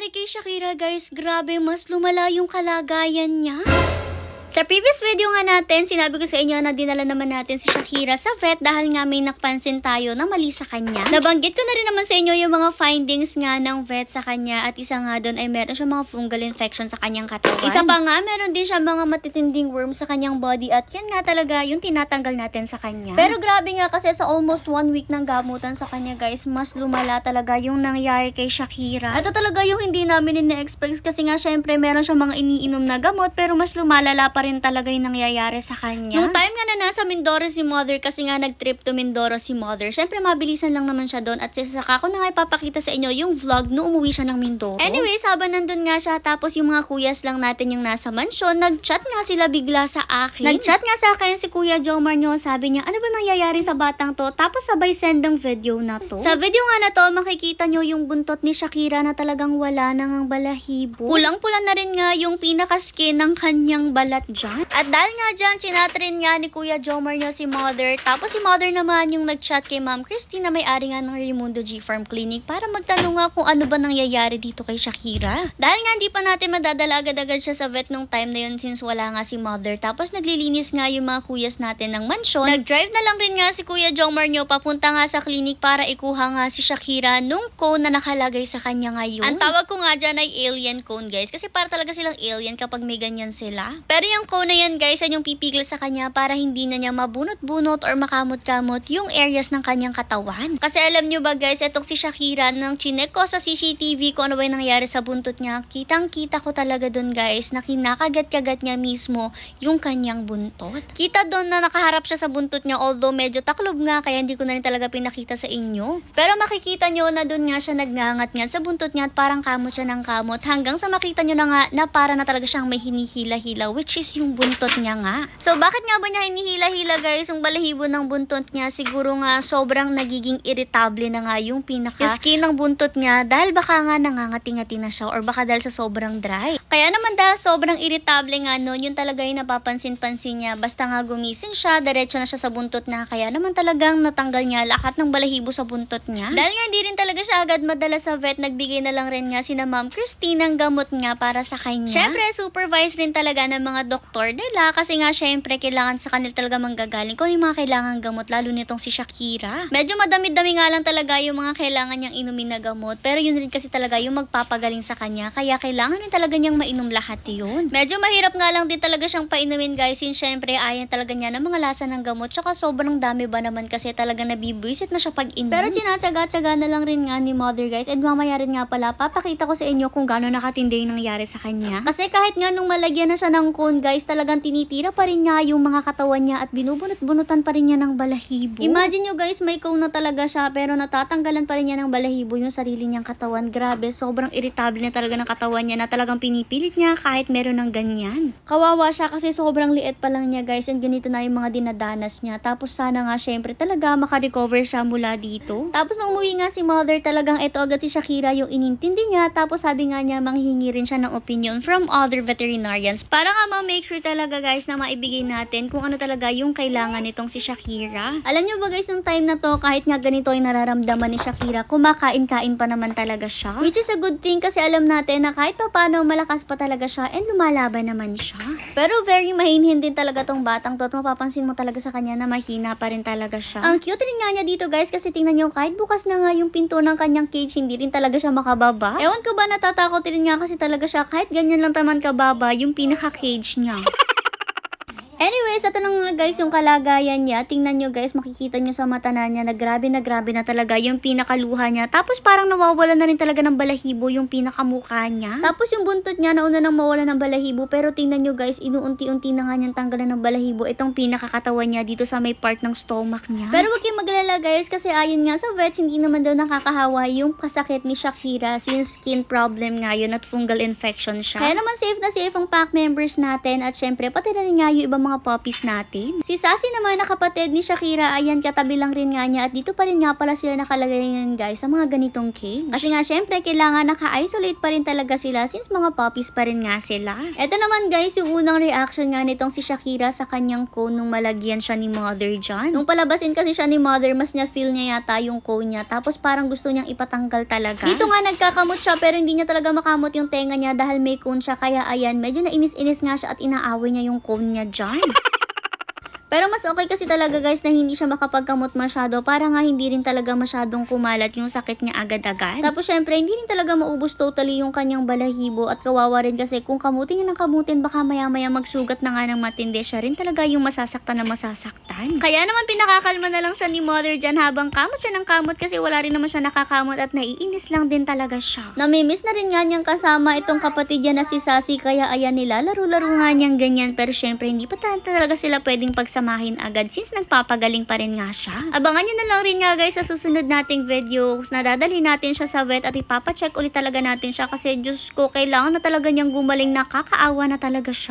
nangyayari kay Shakira guys? Grabe, mas lumala yung kalagayan niya. Sa previous video nga natin, sinabi ko sa inyo na dinala naman natin si Shakira sa vet dahil nga may nakpansin tayo na mali sa kanya. Nabanggit ko na rin naman sa inyo yung mga findings nga ng vet sa kanya at isa nga doon ay meron siya mga fungal infection sa kanyang katawan. Isa pa nga, meron din siya mga matitinding worm sa kanyang body at yan nga talaga yung tinatanggal natin sa kanya. Pero grabe nga kasi sa almost one week ng gamutan sa kanya guys, mas lumala talaga yung nangyari kay Shakira. Ito talaga yung hindi namin ina-expect kasi nga syempre meron siya mga iniinom na gamot pero mas lumalala pa rin talaga yung nangyayari sa kanya. Nung time nga na nasa Mindoro si mother kasi nga nag-trip to Mindoro si mother, syempre mabilisan lang naman siya doon at sasaka ko na nga ipapakita sa inyo yung vlog no umuwi siya ng Mindoro. Anyways, habang nandun nga siya tapos yung mga kuyas lang natin yung nasa mansyon, nag-chat nga sila bigla sa akin. Nag-chat nga sa akin si Kuya Jomar nyo, sabi niya, ano ba nangyayari sa batang to? Tapos sabay send ang video na to. Sa video nga na to, makikita nyo yung buntot ni Shakira na talagang wala nang ang balahibo. Pulang-pula na rin nga yung pinaka-skin ng kanyang balat dyan. At dahil nga dyan, chinatrin nga ni Kuya Jomar niya si Mother. Tapos si Mother naman yung nag-chat kay Ma'am Christine na may-ari nga ng Raimundo G Farm Clinic para magtanong nga kung ano ba nangyayari dito kay Shakira. Dahil nga hindi pa natin madadala agad-agad siya sa vet nung time na yun since wala nga si Mother. Tapos naglilinis nga yung mga kuyas natin ng mansyon. Nag-drive na lang rin nga si Kuya Jomar nyo papunta nga sa clinic para ikuha nga si Shakira nung cone na nakalagay sa kanya ngayon. Ang tawag ko nga dyan ay alien cone guys kasi para talaga silang alien kapag may ganyan sila. Pero yung cone na yan guys ay yung pipigil sa kanya para hindi na niya mabunot-bunot or makamot-kamot yung areas ng kanyang katawan. Kasi alam nyo ba guys, etong si Shakira nang chinek ko sa CCTV kung ano ba yung nangyari sa buntot niya, kitang kita ko talaga dun guys na kinakagat-kagat niya mismo yung kanyang buntot. Kita doon na nakaharap siya sa buntot niya although medyo taklob nga kaya hindi ko na rin talaga pinakita sa inyo. Pero makikita nyo na doon nga siya nagngangat nga sa buntot niya at parang kamot siya ng kamot hanggang sa makita nyo na nga na para na talaga siyang may hinihila-hila which is yung buntot niya nga. So bakit nga ba niya hinihila-hila guys yung balahibo ng buntot niya? Siguro nga sobrang nagiging irritable na nga yung pinaka skin ng buntot niya dahil baka nga nangangati-ngati na siya or baka dahil sa sobrang dry. Kaya naman dahil sobrang irritable nga nun, yun talaga yung napapansin-pansin niya. Basta nga gumising siya, diretso na siya sa buntot na kaya naman talagang natanggal niya lahat ng balahibo sa buntot niya. Dahil nga hindi rin talaga siya agad madala sa vet, nagbigay na lang rin nga si na Ma'am Christine ng gamot nga para sa kanya. Syempre, supervise rin talaga ng mga doktor nila kasi nga syempre kailangan sa kanila talaga manggagaling kung yung mga kailangan gamot lalo nitong si Shakira. Medyo madami-dami nga lang talaga yung mga kailangan niyang inumin na gamot pero yun rin kasi talaga yung magpapagaling sa kanya kaya kailangan rin talaga niyang mainom lahat yun. Medyo mahirap nga lang din talaga siyang painumin guys since syempre ayan talaga niya ng mga lasa ng gamot tsaka sobrang dami ba naman kasi talaga nabibwisit na siya pag inom. Pero tinatsaga-tsaga na lang rin nga ni mother guys and mamaya rin nga pala papakita ko sa inyo kung gaano nakatindi yung nangyari sa kanya. Kasi kahit nga nung malagyan na siya ng cone guys talagang tinitira pa rin nga yung mga katawan niya at binubunot-bunutan pa rin niya ng balahibo. Imagine nyo guys may cone na talaga siya pero natatanggalan pa rin niya ng balahibo yung sarili niyang katawan. Grabe, sobrang irritable na talaga ng katawan niya na talagang pinipilit niya kahit meron ng ganyan. Kawawa siya kasi sobrang liit pa lang niya guys and ganito na yung mga dinadanas niya. Tapos sana nga syempre talaga makarecover siya mula dito. Tapos nung umuwi nga si mother talagang ito agad si Shakira yung inintindi niya. Tapos sabi nga niya manghingi rin siya ng opinion from other veterinarians para nga ma-make sure talaga guys na maibigay natin kung ano talaga yung kailangan nitong si Shakira. Alam niyo ba guys nung time na to kahit nga ganito yung nararamdaman ni Shakira kumakain-kain pa naman talaga siya. Which is a good thing kasi alam natin na kahit pa paano malakas pa talaga siya and lumalaban naman siya. Pero very mahinhin din talaga tong batang to at mapapansin mo talaga sa kanya na mahina pa rin talaga siya. Ang cute rin nga niya dito guys kasi tingnan niyo kahit bukas na nga yung pinto ng kanyang cage hindi rin talaga siya makababa. Ewan ko ba natatakot rin nga kasi talaga siya kahit ganyan lang taman kababa yung pinaka-cage niya. 样？Anyways, ito na nga guys yung kalagayan niya. Tingnan nyo guys, makikita nyo sa mata na niya na grabe na grabe na talaga yung pinakaluha niya. Tapos parang nawawala na rin talaga ng balahibo yung pinakamukha niya. Tapos yung buntot niya nauna nang mawala ng balahibo. Pero tingnan nyo guys, inuunti-unti na nga niyang tanggalan ng balahibo itong pinakakatawan niya dito sa may part ng stomach niya. Pero wag kayong maglala guys kasi ayon nga sa vets, hindi naman daw nakakahawa yung kasakit ni Shakira since skin problem nga yun at fungal infection siya. Kaya naman safe na safe ang pack members natin at syempre pati na rin nga yung ibang mga puppies puppies natin. Si Sassy naman na kapatid ni Shakira, ayan katabi lang rin nga niya at dito pa rin nga pala sila nakalagay ngayon guys sa mga ganitong cage. Kasi nga syempre kailangan naka-isolate pa rin talaga sila since mga puppies pa rin nga sila. Ito naman guys yung unang reaction nga nitong si Shakira sa kanyang cone nung malagyan siya ni mother dyan. Nung palabasin kasi siya ni mother, mas niya feel niya yata yung cone niya tapos parang gusto niyang ipatanggal talaga. Dito nga nagkakamot siya pero hindi niya talaga makamot yung tenga niya dahil may cone siya kaya ayan medyo nainis-inis nga siya at inaaway niya yung cone niya dyan. Pero mas okay kasi talaga guys na hindi siya makapagkamot masyado para nga hindi rin talaga masyadong kumalat yung sakit niya agad-agad. Tapos syempre hindi rin talaga maubos totally yung kanyang balahibo at kawawa rin kasi kung kamutin niya ng kamutin baka maya-maya magsugat na nga ng matindi siya rin talaga yung masasaktan na masasaktan. Kaya naman pinakakalma na lang siya ni mother dyan habang kamot siya ng kamot kasi wala rin naman siya nakakamot at naiinis lang din talaga siya. Namimiss na rin nga niyang kasama itong kapatid niya na si Sassy kaya ayan nila laro-laro nga niyang ganyan pero syempre hindi pa ta- talaga sila pwedeng pagsamahin agad since nagpapagaling pa rin nga siya. Abangan niyo na lang rin nga guys sa susunod nating video na dadalhin natin siya sa vet at ipapacheck ulit talaga natin siya kasi Diyos ko kailangan na talaga niyang gumaling nakakaawa na talaga siya.